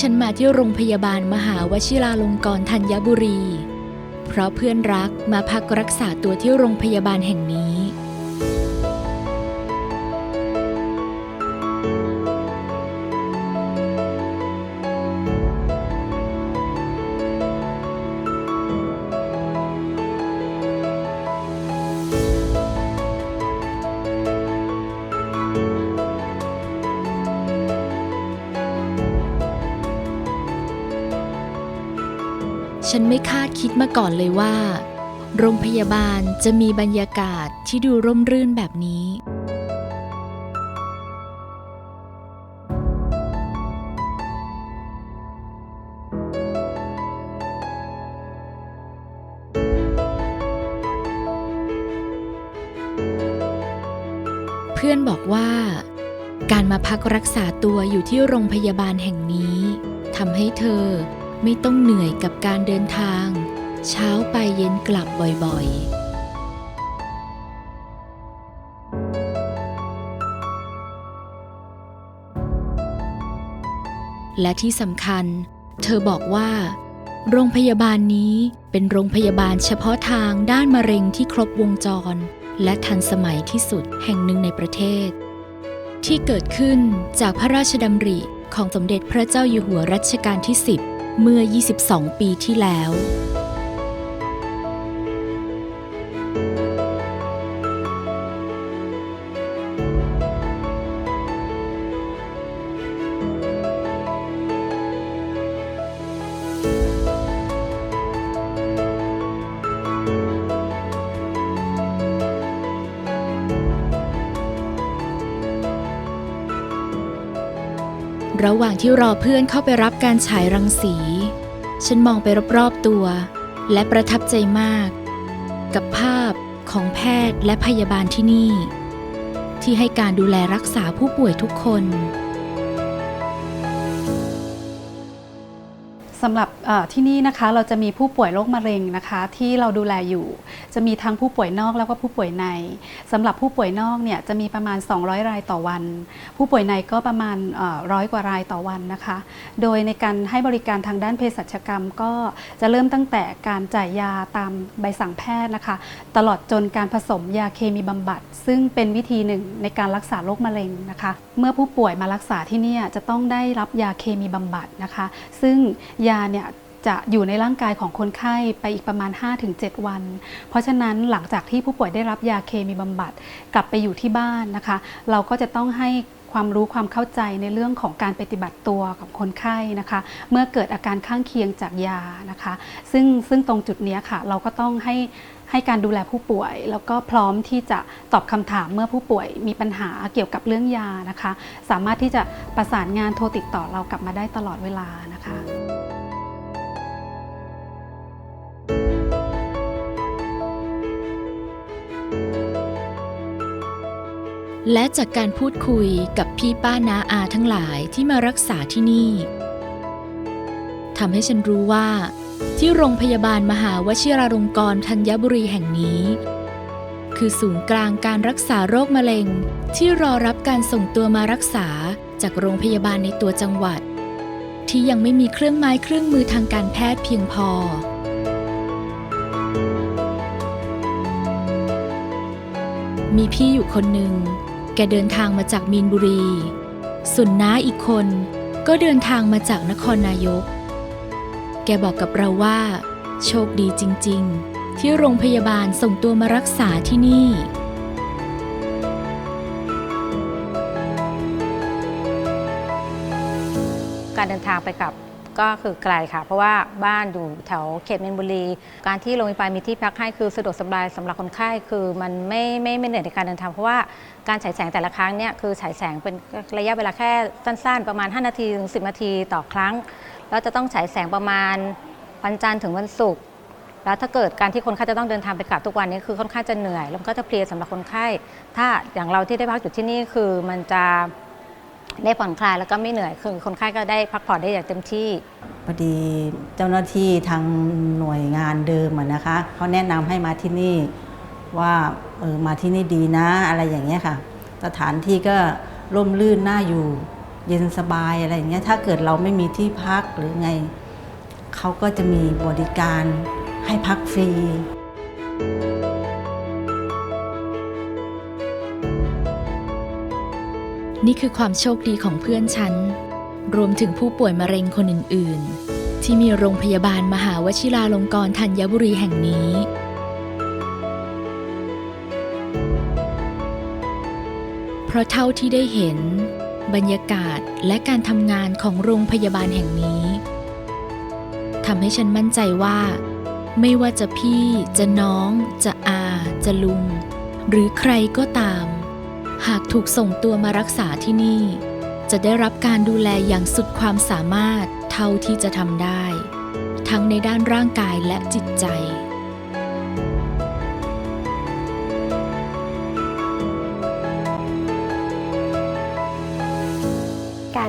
ฉันมาที่โรงพยาบาลมหาวชิราลงกรณ์ธัญบุรี เพราะเพื่อนรักมาพักรักษาตัวที่โรงพยาบาลแห่งนี้ ฉันไม่คาดคิดมาก่อนเลยว่า โรงพยาบาลจะมีบรรยากาศที่ดูร่มรื่นแบบนี้ เพื่อนบอกว่า การมาพักรักษาตัวอยู่ที่โรงพยาบาลแห่งนี้ทำให้เธอ ไม่ต้องเหนื่อยกับการเดินทาง เช้าไปเย็นกลับบ่อยๆและที่สำคัญ เธอบอกว่า โรงพยาบาลนี้เป็นโรงพยาบาลเฉพาะทางด้านมะเร็งที่ครบวงจร และทันสมัยที่สุดแห่งหนึ่งในประเทศ ที่เกิดขึ้นจากพระราชดำริของสมเด็จพระเจ้าอยู่หัวรัชกาลที่ 10 เมื่อ 22 ปีที่แล้ว ระหว่างที่รอเพื่อนเข้าไปรับการฉายรังสี ฉันมองไปรอบๆตัว และประทับใจมาก กับภาพของแพทย์และพยาบาลที่นี่ ที่ให้การดูแลรักษาผู้ป่วยทุกคนสำหรับที่นี่นะคะเราจะมีผู้ป่วยโรคมะเร็งนะคะ ที่เราดูแลอยู่ จะมีทั้งผู้ป่วยนอกแล้วก็ผู้ป่วยในสำหรับผู้ป่วยนอกเนี่ยจะมีประมาณ 200 รายต่อวัน ผู้ป่วยในก็ประมาณร้อยกว่ารายต่อวันนะคะ โดยในการให้บริการทางด้านเภสัชกรรมก็จะเริ่มตั้งแต่การจ่ายยาตามใบสั่งแพทย์นะคะ ตลอดจนการผสมยาเคมีบำบัด ซึ่งเป็นวิธีหนึ่งในการรักษาโรคมะเร็งนะคะ เมื่อผู้ป่วยมารักษาที่นี่จะต้องได้รับยาเคมีบำบัดนะคะ ซึ่งยาเนี่ย จะอยู่ในร่างกายของคนไข้ไปอีกประมาณ 5-7 วัน เพราะฉะนั้นหลังจากที่ผู้ป่วยได้รับยาเคมีบำบัดกลับไปอยู่ที่บ้านนะคะ เราก็จะต้องให้ความรู้ความเข้าใจในเรื่องของการปฏิบัติตัวกับคนไข้นะคะ เมื่อเกิดอาการข้างเคียงจากยานะคะ ซึ่งซึ่งตรงจุดนี้ค่ะ เราก็ต้องให้ให้การดูแลผู้ป่วย แล้วก็พร้อมที่จะตอบคำถามเมื่อผู้ป่วยมีปัญหาเกี่ยวกับเรื่องยานะคะ สามารถที่จะประสานงานโทรติดต่อเรากลับมาได้ตลอดเวลานะคะ และจากการพูดคุยกับพี่ป้านาอาทั้งหลายที่มารักษาที่นี่ทำให้ฉันรู้ว่า ที่โรงพยาบาลมหาวชิราลงกรณ์ธัญบุรีแห่งนี้ คือศูนย์กลางการรักษาโรคมะเร็ง ที่รอรับการส่งตัวมารักษาจากโรงพยาบาลในตัวจังหวัด ที่ยังไม่มีเครื่องไม้เครื่องมือทางการแพทย์เพียงพอมีพี่อยู่คนหนึ่ง แกเดินทางมาจากมีนบุรี ส่วนน้าอีกคนก็เดินทางมาจากนครนายก แกบอกกับเราว่า โชคดีจริง ๆ ที่โรงพยาบาลส่งตัวมารักษาที่นี่การเดินทางไปกลับ ก็คือไกลค่ะ เพราะว่าบ้านอยู่แถวเขตมีนบุรี การที่โรงพยาบาลมีที่พักให้คือสะดวกสบายสำหรับคนไข้คือมันไม่ไม่ไม่เหนื่อยในการเดินทางเพราะว่าการฉายแสงแต่ละครั้งเนี่ยคือฉายแสงเป็นระยะเวลาแค่สั้นๆ ประมาณ 5 นาทีถึง 10 นาทีต่อครั้ง แล้วจะต้องฉายแสงประมาณวันจันทร์ถึงวันศุกร์แล้วถ้าเกิดการที่คนไข้จะต้องเดินทางไปกลับทุกวันนี้คือค่อนข้างจะเหนื่อยแล้วก็จะเพลียสำหรับคนไข้ ถ้าอย่างเราที่ได้พักอยู่ที่นี่คือมันจะ ได้ผ่อนคลายแล้วก็ไม่เหนื่อยคือคนไข้ก็ได้พักผ่อนได้อย่างเต็มที่พอดีเจ้าหน้าที่ทางหน่วยงานเดิมนะคะเขาแนะนำให้มาที่นี่ว่าเออมาที่นี่ดีนะอะไรอย่างเงี้ยค่ะ สถานที่ก็ร่มรื่นน่าอยู่เย็นสบายอะไรอย่างเงี้ยถ้าเกิดเราไม่มีที่พักหรือไง เขาก็จะมีบริการให้พักฟรี นี่คือความโชคดีของเพื่อนฉัน รวมถึงผู้ป่วยมะเร็งคนอื่น ๆ ที่มีโรงพยาบาลมหาวชิราลงกรณ์ธัญบุรีแห่งนี้เพราะเท่าที่ได้เห็น บรรยากาศและการทำงานของโรงพยาบาลแห่งนี้ทำให้ฉันมั่นใจว่า ไม่ว่าจะพี่จะน้อง จะอา จะลุง หรือใครก็ตาม หากถูกส่งตัวมารักษาที่นี่ จะได้รับการดูแลอย่างสุดความสามารถเท่าที่จะทำได้ ทั้งในด้านร่างกายและจิตใจ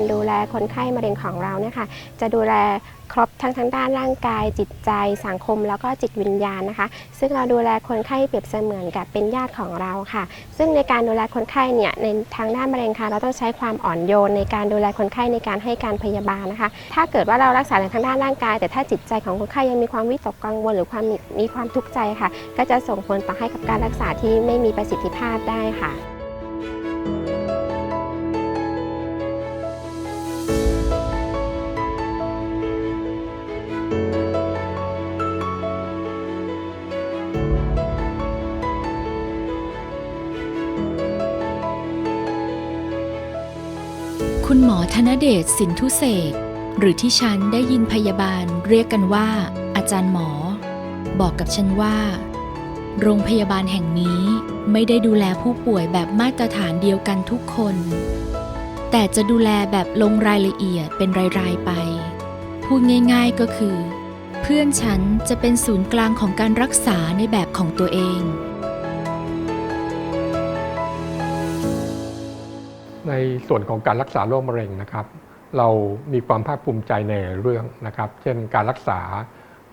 การดูแลคนไข้มะเร็งของเราเนี่ยค่ะจะดูแลครบทั้งทั้งด้านร่างกายจิตใจสังคมแล้วก็จิตวิญญาณนะคะ ซึ่งเราดูแลคนไข้เปรียบเสมือนกับเป็นญาติของเราค่ะ ซึ่งในการดูแลคนไข้เนี่ยในทางด้านมะเร็งค่ะ เราต้องใช้ความอ่อนโยนในการดูแลคนไข้ในการให้การพยาบาลนะคะ ถ้าเกิดว่าเรารักษาในทางด้านร่างกาย แต่ถ้าจิตใจของคนไข้ยังมีความวิตกกังวล หรือความมีมีความทุกข์ใจค่ะ ก็จะส่งผลต่อให้กับการรักษาที่ไม่มีประสิทธิภาพได้ค่ะ เดชสินทุเศษหรือที่ฉันได้ยินพยาบาลเรียกกันว่า อาจารย์หมอ บอกกับฉันว่า โรงพยาบาลแห่งนี้ไม่ได้ดูแลผู้ป่วยแบบมาตรฐานเดียวกันทุกคน แต่จะดูแลแบบลงรายละเอียดเป็นรายๆไป พูดง่ายๆก็คือ เพื่อนฉันจะเป็นศูนย์กลางของการรักษาในแบบของตัวเอง ส่วนของการรักษาโรคมะเร็งนะครับ เรามีความภาคภูมิใจในเรื่องนะครับ เช่นการรักษา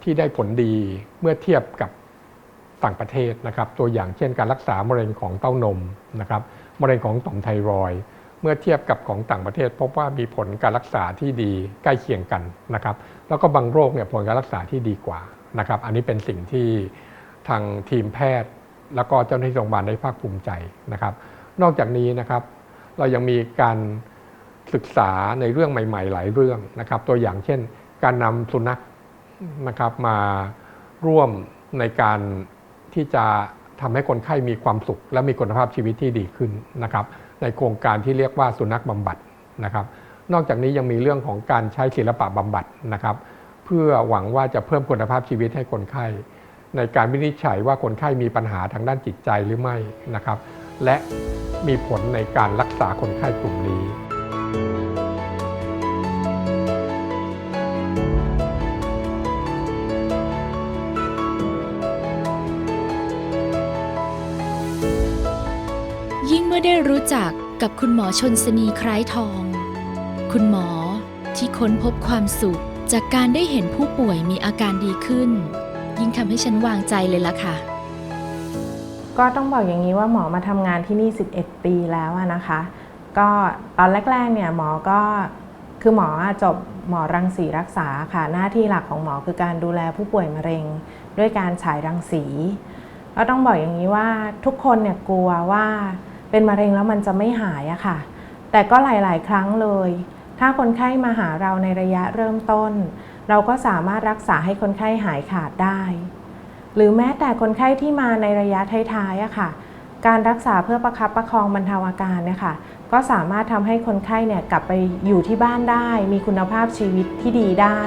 ที่ได้ผลดีเมื่อเทียบกับต่างประเทศนะครับ ตัวอย่างเช่นการรักษามะเร็งของเต้านมนะครับมะเร็งของต่อมไทรอยเมื่อเทียบกับของต่างประเทศ พบว่ามีผลการรักษาที่ดีใกล้เคียงกันนะครับ แล้วก็บางโรคเนี่ยผลการรักษาที่ดีกว่านะครับ อันนี้เป็นสิ่งที่ทางทีมแพทย์ แล้วก็เจ้าหน้าที่โรงพยาบาลได้ภาคภูมิใจนะครับ นอกจากนี้นะครับ เรายังมีการศึกษาในเรื่องใหม่ ๆ หลายเรื่องนะครับ ตัวอย่างเช่น การนำสุนัขนะครับมาร่วมในการที่จะทำให้คนไข้มีความสุข และมีคุณภาพชีวิตที่ดีขึ้นนะครับ ในโครงการที่เรียกว่าสุนัขบำบัดนะครับ นอกจากนี้ยังมีเรื่องของการใช้ศิลปะบำบัดนะครับ เพื่อหวังว่าจะเพิ่มคุณภาพชีวิตให้คนไข้ ในการวินิจฉัยว่าคนไข้มีปัญหาทางด้านจิตใจหรือไม่นะครับ และมีผลในการรักษาคนไข้กลุ่มนี้ยิ่งเมื่อได้รู้จักกับคุณหมอชนสนีคล้ายทอง คุณหมอที่ค้นพบความสุข จากการได้เห็นผู้ป่วยมีอาการดีขึ้น ยิ่งทำให้ฉันวางใจเลยล่ะค่ะ ก็ต้องบอกอย่างนี้ว่าหมอมาทำงานที่นี่ 11 ปีแล้วนะคะ ก็ตอนแรกๆเนี่ยหมอก็คือหมอจบหมอรังสีรักษาค่ะ หน้าที่หลักของหมอคือการดูแลผู้ป่วยมะเร็ง ด้วยการฉายรังสีก็ต้องบอกอย่างนี้ว่าทุกคนเนี่ยกลัวว่าเป็นมะเร็งแล้วมันจะไม่หายอะค่ะ แต่ก็หลาย ๆ ครั้งเลย ถ้าคนไข้มาหาเราในระยะเริ่มต้น เราก็สามารถรักษาให้คนไข้หายขาดได้ หรือแม้แต่คนไข้ที่มาในระยะท้ายๆอะค่ะ การรักษาเพื่อประคับประคองบรรเทาอาการเนี่ยค่ะก็สามารถทำให้คนไข้เนี่ยกลับไปอยู่ที่บ้านได้ มีคุณภาพชีวิตที่ดีได้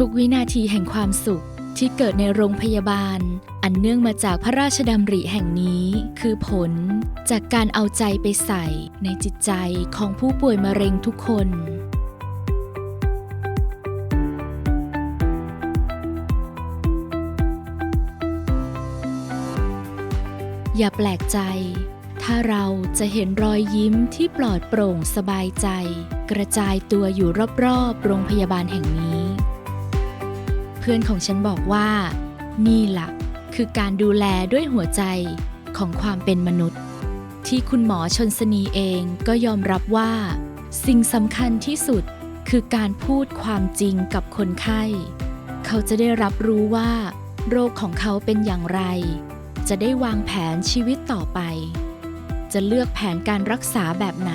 ทุกวินาทีแห่งความสุขที่เกิดในโรงพยาบาล อันเนื่องมาจากพระราชดำริแห่งนี้ คือผลจากการเอาใจไปใส่ในจิตใจของผู้ป่วยมะเร็งทุกคน อย่าแปลกใจ ถ้าเราจะเห็นรอยยิ้มที่ปลอดโปร่งสบายใจ กระจายตัวอยู่รอบๆ โรงพยาบาลแห่งนี้ พื่อนของฉันบอกว่า นี่ล่ะ คือการดูแลด้วยหัวใจของความเป็นมนุษย์ ที่คุณหมอชนสนีเองก็ยอมรับว่า สิ่งสำคัญที่สุดคือการพูดความจริงกับคนไข้ เขาจะได้รับรู้ว่า โรคของเขาเป็นอย่างไร จะได้วางแผนชีวิตต่อไป จะเลือกแผนการรักษาแบบไหน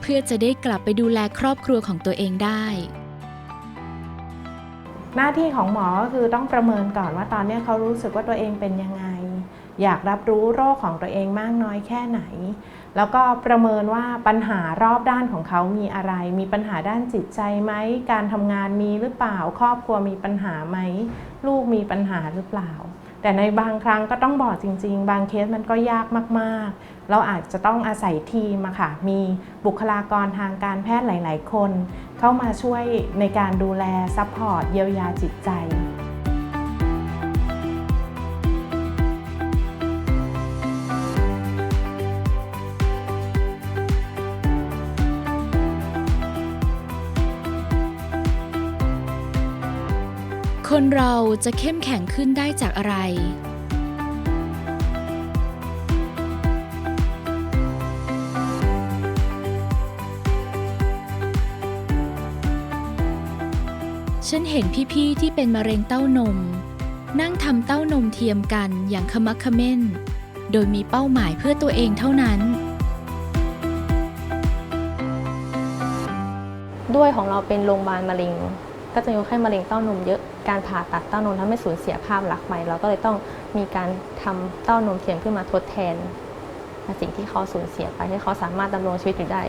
เพื่อจะได้กลับไปดูแลครอบครัวของตัวเองได้ หน้าที่ของหมอก็คือต้องประเมินก่อนว่าตอนนี้เขารู้สึกว่าตัวเองเป็นยังไง อยากรับรู้โรคของตัวเองมากน้อยแค่ไหน แล้วก็ประเมินว่าปัญหารอบด้านของเขามีอะไร มีปัญหาด้านจิตใจไหม การทำงานมีหรือเปล่า ครอบครัวมีปัญหาไหม ลูกมีปัญหาหรือเปล่า แต่ในบางครั้งก็ต้องบอกจริง ๆ บางเคสมันก็ยากมากๆ เราอาจจะต้องอาศัยทีมอะค่ะ มีบุคลากรทางการแพทย์หลาย ๆ คน เข้ามาช่วยในการดูแลซัพพอร์ตเยียวยาจิตใจคนเราจะเข้มแข็งขึ้นได้จากอะไร ฉันเห็นพี่ๆที่เป็นมะเร็งเต้านม นั่งทำเต้านมเทียมกันอย่างขมักเขม้น โดยมีเป้าหมายเพื่อตัวเองเท่านั้น ด้วยของเราเป็นโรงพยาบาลมะเร็ง ก็จะมีคนไข้มะเร็งเต้านมเยอะการผ่าตัดเต้านมทำให้สูญเสียภาพลักษณ์ใหม่เราก็เลยต้องมีการทำเต้านมเทียมขึ้นมาทดแทนสิ่งที่เขาสูญเสียไปให้เขาสามารถดำรงชีวิตอยู่ได้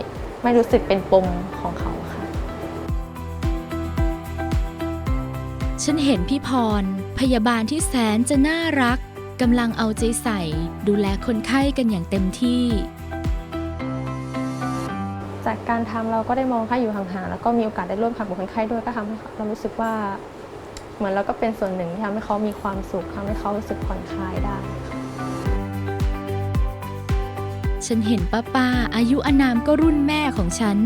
ไม่รู้สึกเป็นปมของเขา ฉันเห็นพี่พร พยาบาลที่แสนจะน่ารักกำลังเอาใจใส่ดูแลคนไข้กันอย่างเต็มที่ จากการทำเราก็ได้มองค่าอยู่ห่างๆแล้วก็มีโอกาสได้ร่วมทำกับคนไข้ด้วยก็ทำให้เรารู้สึกว่า เหมือนเราก็เป็นส่วนหนึ่งที่ทำให้เขามีความสุขทำให้เขารู้สึกผ่อนคลายได้ ฉันเห็นป้าป้าอายุอานามก็รุ่นแม่ของฉัน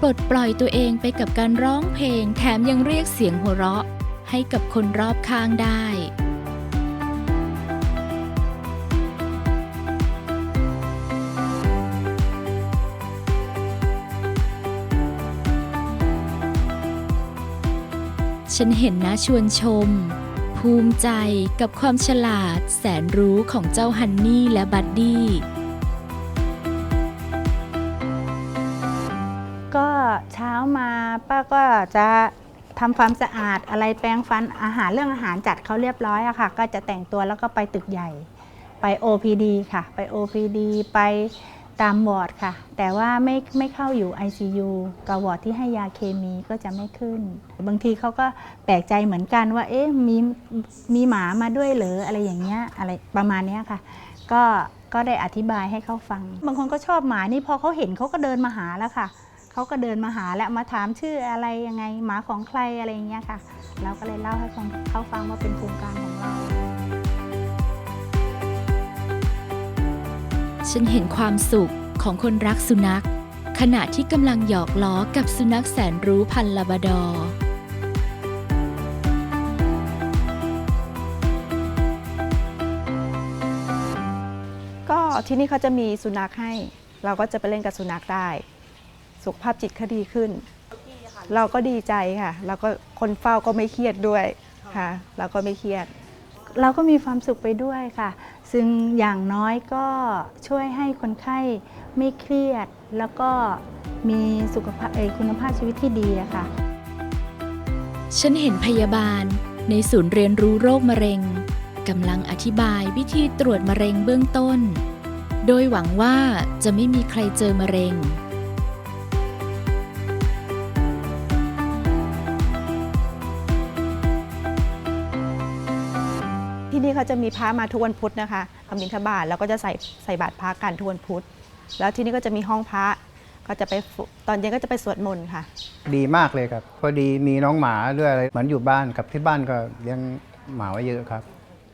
ปลดปล่อยตัวเองไปกับการร้องเพลงแถมยังเรียกเสียงหัวเราะ ให้กับคนรอบข้างได้ฉันเห็นนะชวนชม ภูมิใจกับความฉลาดแสนรู้ของเจ้าฮันนี่และบัดดี้ ก็เช้ามาป้าก็จะ ทำความสะอาดอะไรแปรงฟันอาหารเรื่องอาหารจัดเขาเรียบร้อยอะค่ะ ก็จะแต่งตัวแล้วก็ไปตึกใหญ่ ไป OPD ค่ะ ไป OPD ไปตามวอร์ดค่ะ แต่ว่าไม่ไม่เข้าอยู่ ICU กับวอร์ดที่ให้ยาเคมีก็จะไม่ขึ้น บางทีเขาก็แปลกใจเหมือนกันว่า เอ๊ะมีมีหมามาด้วยเหรออะไรอย่างเงี้ยอะไรประมาณเนี้ยค่ะ ก็ก็ได้อธิบายให้เขาฟัง บางคนก็ชอบหมานี่พอเขาเห็นเขาก็เดินมาหาแล้วค่ะ เขาก็เดินมาหาและมาถามชื่ออะไรยังไงหมาของใครอะไรอย่างเงี้ยค่ะ เราก็เลยเล่าให้คนเขาฟังว่าเป็นโครงการของเรา ฉันเห็นความสุขของคนรักสุนัข ขณะที่กำลังหยอกล้อกับสุนัขแสนรู้พันธุ์ลาบราดอร์ก็ที่นี่เขาจะมีสุนัขให้ เราก็จะไปเล่นกับสุนัขได้ สุขภาพจิตเขาดีขึ้น เราก็ดีใจค่ะแล้วก็คนเฝ้าก็ไม่เครียดด้วยค่ะ เราก็ไม่เครียด เราก็มีความสุขไปด้วยค่ะ ซึ่งอย่างน้อยก็ช่วยให้คนไข้ไม่เครียด แล้วก็มีสุขภาพเอ่อคุณภาพชีวิตที่ดีอะค่ะ ฉันเห็นพยาบาลในศูนย์เรียนรู้โรคมะเร็งกำลังอธิบายวิธีตรวจมะเร็งเบื้องต้น โดยหวังว่าจะไม่มีใครเจอมะเร็ง เขาจะมีพระมาทุกวันพุธนะคะมาบิณฑบาตแล้วก็จะใส่ใส่บาตรพระกันทุกวันพุธ แล้วที่นี่ก็จะมีห้องพระก็จะไปฝึกตอนเย็นก็จะไปสวดมนต์ค่ะ ดีมากเลยครับ พอดีมีน้องหมาด้วยอะไรเหมือนอยู่บ้านกับที่บ้านก็เลี้ยงหมาไว้เยอะครับ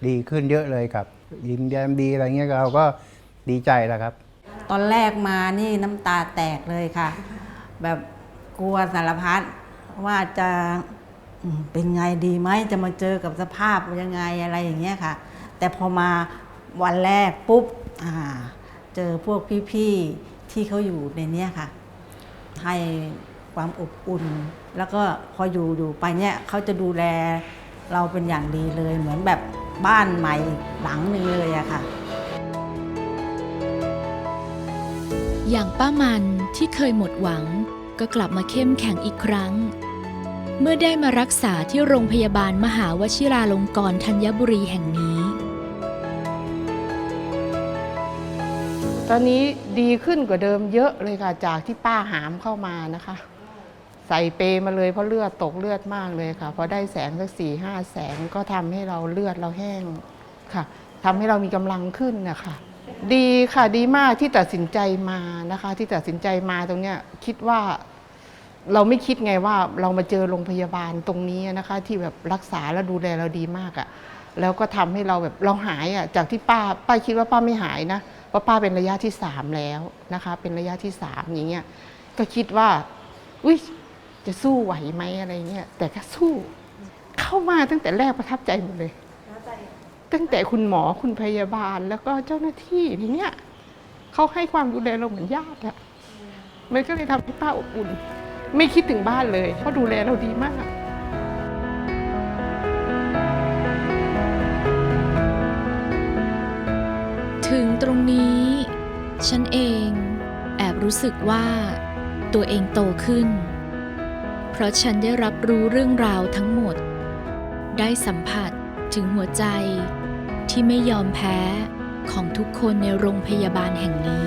ดีขึ้นเยอะเลยครับ ยิ้มแย้มดีอะไรเงี้ยเราก็ดีใจแล้วครับ ตอนแรกมานี่น้ำตาแตกเลยค่ะ แบบกลัวสารพัดว่าจะอืม เป็นไงดีไหมจะมาเจอกับสภาพยังไงอะไรอย่างเงี้ยค่ะ แต่พอมาวันแรกปุ๊บเจอพวกพี่ๆที่เขาอยู่ในเนี้ยค่ะ ให้ความอบอุ่น แล้วก็พออยู่อยู่ไปเนี่ยเขาจะดูแลเราเป็นอย่างดีเลยเหมือนแบบบ้านใหม่หลังหนึ่งเลยอะค่ะ อย่างป้ามันที่เคยหมดหวังก็กลับมาเข้มแข็งอีกครั้ง เมื่อได้มารักษาที่โรงพยาบาลมหาวชิราลงกรณ์ธัญบุรีแห่งนี้ ตอนนี้ดีขึ้นกว่าเดิมเยอะเลยค่ะจากที่ป้าหามเข้ามานะคะ ใส่เปมาเลยเพราะเลือดตกเลือดมากเลยค่ะพอได้แสงสักสี่ห้าแสงก็ทำให้เราเลือดเราแห้งค่ะทำให้เรามีกำลังขึ้นนะคะ ดีค่ะดีมากที่ตัดสินใจมานะคะ ที่ตัดสินใจมาตรงเนี้ยคิดว่า เราไม่คิดไงว่าเรามาเจอโรงพยาบาลตรงนี้นะคะ ที่แบบรักษาแล้วดูแลเราดีมากอะ่ะ แล้วก็ทำให้เราแบบเราหายอะ่ะจากที่ป้าป้าคิดว่าป้าไม่หายนะเพราะป้าเป็นระยะที่สามแล้วนะคะ เป็นระยะที่สามอย่างเงี้ยก็คิดว่าอุ้ยจะสู้ไหวไหมอะไรเงี้ยแต่ก็สู้ เข้ามาตั้งแต่แรกประทับใจหมดเลย ตั้งแต่คุณหมอคุณพยาบาลแล้วก็เจ้าหน้าที่ทีเนี้ยเขาให้ความดูแลเราเหมือนญาติอะมันก็เลยทำให้ป้าอบอุ่น ไม่คิดถึงบ้านเลยเขาดูแลเราดีมากถึงตรงนี้ ฉันเองแอบรู้สึกว่า ตัวเองโตขึ้น เพราะฉันได้รับรู้เรื่องราวทั้งหมด ได้สัมผัสถึงหัวใจที่ไม่ยอมแพ้ของทุกคนในโรงพยาบาลแห่งนี้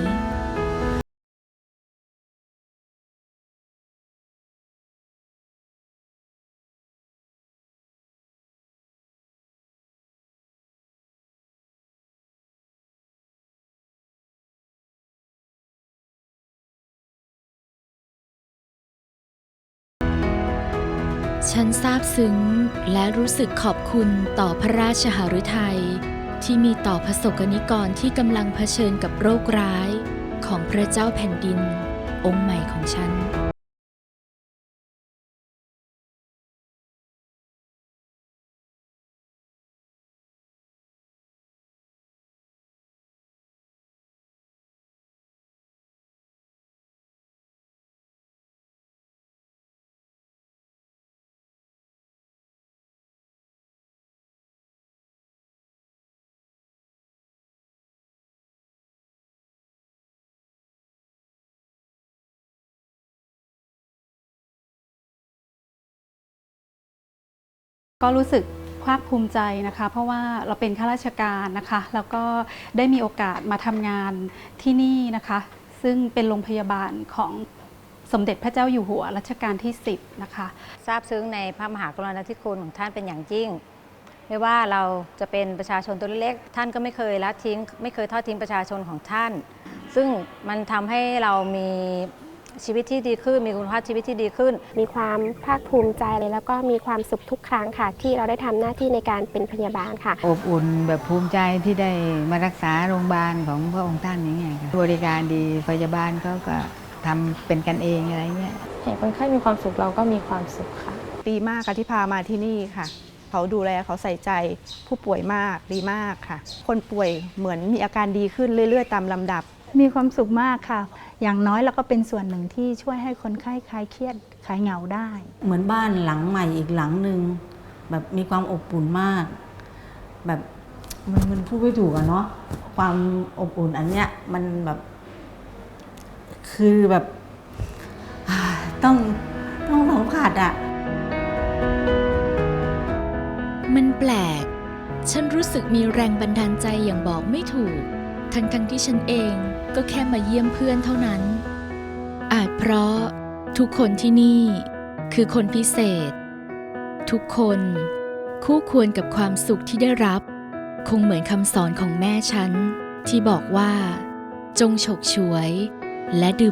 ซาบซึ้งและรู้สึกขอบคุณต่อพระราชหฤทัยที่มีต่อพระสกนิกรที่กำลังเผชิญกับโรคร้ายของพระเจ้าแผ่นดิน องค์ใหม่ของฉัน ก็รู้สึกภาคภูมิใจนะคะ เพราะว่าเราเป็นข้าราชการนะคะ แล้วก็ได้มีโอกาสมาทำงานที่นี่นะคะ ซึ่งเป็นโรงพยาบาลของสมเด็จพระเจ้าอยู่หัวรัชกาลที่ 10 นะคะ ทราบซึ้งในพระมหากรุณาธิคุณของท่านเป็นอย่างยิ่ง ไม่ว่าเราจะเป็นประชาชนตัวเล็กท่านก็ไม่เคยละทิ้ง ไม่เคยทอดทิ้งประชาชนของท่าน ซึ่งมันทำให้เรามี ชีวิตที่ดีขึ้น มีคุณภาพชีวิตที่ดีขึ้น มีความภาคภูมิใจเลยแล้วก็มีความสุขทุกครั้งค่ะ ที่เราได้ทำหน้าที่ในการเป็นพยาบาลค่ะ อบอุ่นแบบภูมิใจที่ได้มารักษาโรงพยาบาลของพระองค์ท่านอย่างเงี้ยค่ะบริการดีพยาบาลเขาก็ทำเป็นกันเองอะไรเงี้ย เห็นคนไข้มีความสุขเราก็มีความสุขค่ะ ดีมากค่ะที่พามาที่นี่ค่ะ เขาดูแลเขาใส่ใจผู้ป่วยมากดีมากค่ะ คนป่วยเหมือนมีอาการดีขึ้นเรื่อย ๆ ตามลำดับ มีความสุขมากค่ะ อย่างน้อยเราก็เป็นส่วนหนึ่งที่ช่วยให้คนไข้คลายเครียดคลายเหงาได้ เหมือนบ้านหลังใหม่อีกหลังหนึ่งแบบมีความอบอุ่นมาก แบบมันมันพูดไม่ถูกอะเนาะความอบอุ่นอันเนี้ยมันแบบ คือแบบต้องต้องสัมผัสอะมันแปลก ฉันรู้สึกมีแรงบันดาลใจอย่างบอกไม่ถูก ทั้งทั้งๆที่ฉันเอง ก็แค่มาเยี่ยมเพื่อนเท่านั้น อาจเพราะทุกคนที่นี่คือคนพิเศษ ทุกคนคู่ควรกับความสุขที่ได้รับ คงเหมือนคำสอนของแม่ฉัน ที่บอกว่า จงฉกฉวย และดื่ม